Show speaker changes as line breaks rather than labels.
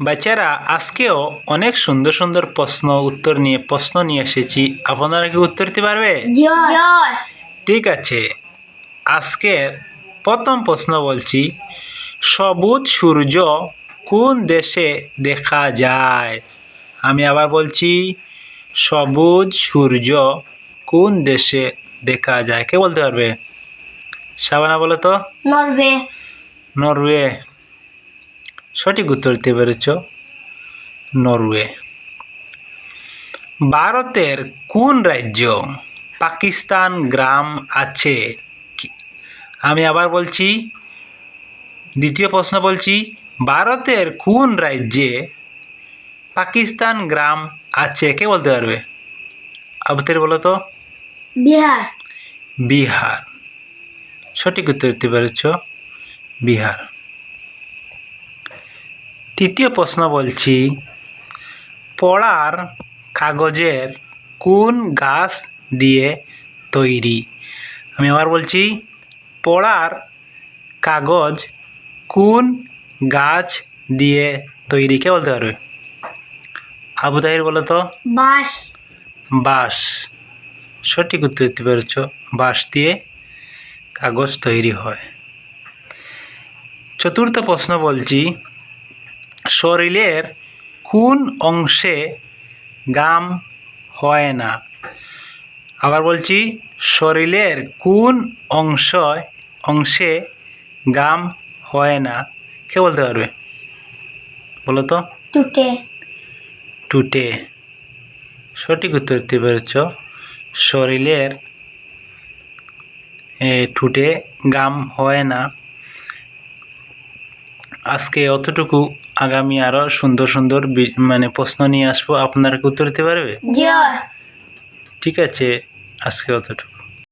বাচ্চারা আজকেও অনেক সুন্দর সুন্দর প্রশ্ন উত্তর নিয়ে প্রশ্ন নিয়ে এসেছি। আপনারা কি উত্তর দিতে পারবে? ঠিক আছে। আজকের প্রথম প্রশ্ন বলছি সবুজ সূর্য কোন দেশে দেখা যায়? আমি আবার বলছি সবুজ সূর্য কোন দেশে দেখা যায়? কে বলতে পারবে? সাবানা বলো তো।
নরওয়ে।
নরওয়ে। সঠিক উত্তর দিতে পেরেছ নরওয়ে। ভারতের কোন রাজ্য পাকিস্তান গ্রাম আছে? আমি আবার বলছি দ্বিতীয় প্রশ্ন বলছি ভারতের কোন রাজ্যে পাকিস্তান গ্রাম আছে? কে বলতে পারবে? আবতের বলো তো।
বিহার।
বিহার। সঠিক উত্তর দিতে পেরেছ বিহার। তৃতীয় প্রশ্ন বলছি পড়ার কাগজের কোন গাছ দিয়ে তৈরি? আমি আবার বলছি পড়ার কাগজ কোন গাছ দিয়ে তৈরি? কে বলতে পারবে? আবু তাহির বলো তো।
বাস
বাঁশ। সঠিক উত্তর দিতে পেরেছ বাঁশ দিয়ে কাগজ তৈরি হয়। চতুর্থ প্রশ্ন বলছি শরীরের কোন অংশে গাম হয় না? আবার বলছি শরীরের কোন অংশ অংশে গাম হয় না? কে বলতে পারবে? বলো তো।
টুটে।
টুটে। সঠিক উত্তর দিতে পেরেছ। শরীরের এ, ঠুটে গাম হয় না। আজকে অতটুকু আগামী আরও সুন্দর সুন্দর বি- মানে প্রশ্ন নিয়ে আসব। আপনারা কি উত্তর দিতে পারবে? ঠিক আছে আজকে অতটুকু।